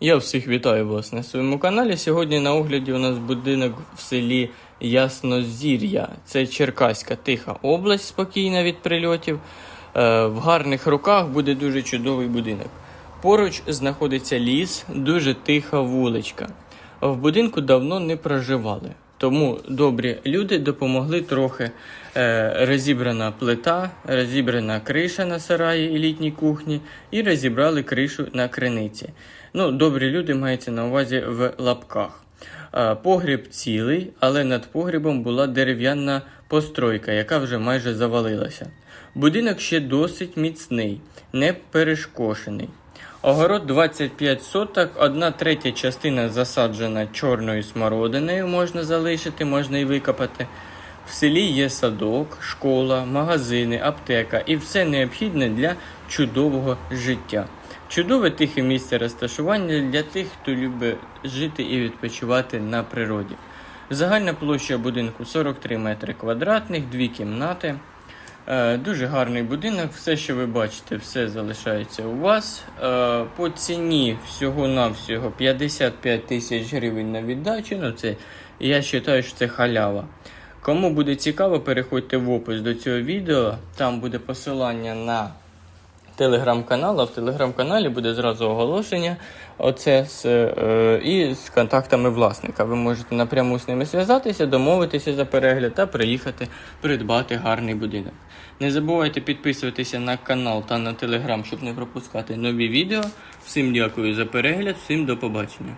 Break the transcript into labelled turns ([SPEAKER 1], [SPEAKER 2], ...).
[SPEAKER 1] Я всіх вітаю вас на своєму каналі. Сьогодні на огляді у нас будинок в селі Яснозір'я. Це Черкаська тиха область, спокійна від прильотів. Е, В гарних руках буде дуже чудовий будинок. Поруч знаходиться ліс, дуже тиха вуличка. В будинку давно не проживали. Тому добрі люди допомогли трохи. Е, розібрана плита, розібрана криша на сараї і літній кухні, і розібрали кришу на криниці. Ну, добрі люди мається на увазі в лапках. Е, Погріб цілий, але над погрібом була дерев'яна постройка, яка вже майже завалилася. Будинок ще досить міцний, не перешкошений. Огород 25 соток, одна третя частина засаджена чорною смородиною, можна залишити, можна і викопати. В селі є садок, школа, магазини, аптека і все необхідне для чудового життя. Чудове тихе місце розташування для тих, хто любить жити і відпочивати на природі. Загальна площа будинку 43 метри квадратних, дві кімнати. Е, Дуже гарний будинок. Все, що ви бачите, все залишається у вас. Е, По ціні всього-навсього 55 тисяч гривень на віддачу. Ну, це, я вважаю, що це халява. Кому буде цікаво, переходьте в опис до цього відео. Там буде посилання на телеграм-канал, а в телеграм-каналі буде зразу оголошення оце з, е, і з контактами власника. Ви можете напряму з ними зв'язатися, домовитися за перегляд та приїхати придбати гарний будинок. Не забувайте підписуватися на канал та на телеграм, щоб не пропускати нові відео. Всім дякую за перегляд, всім до побачення.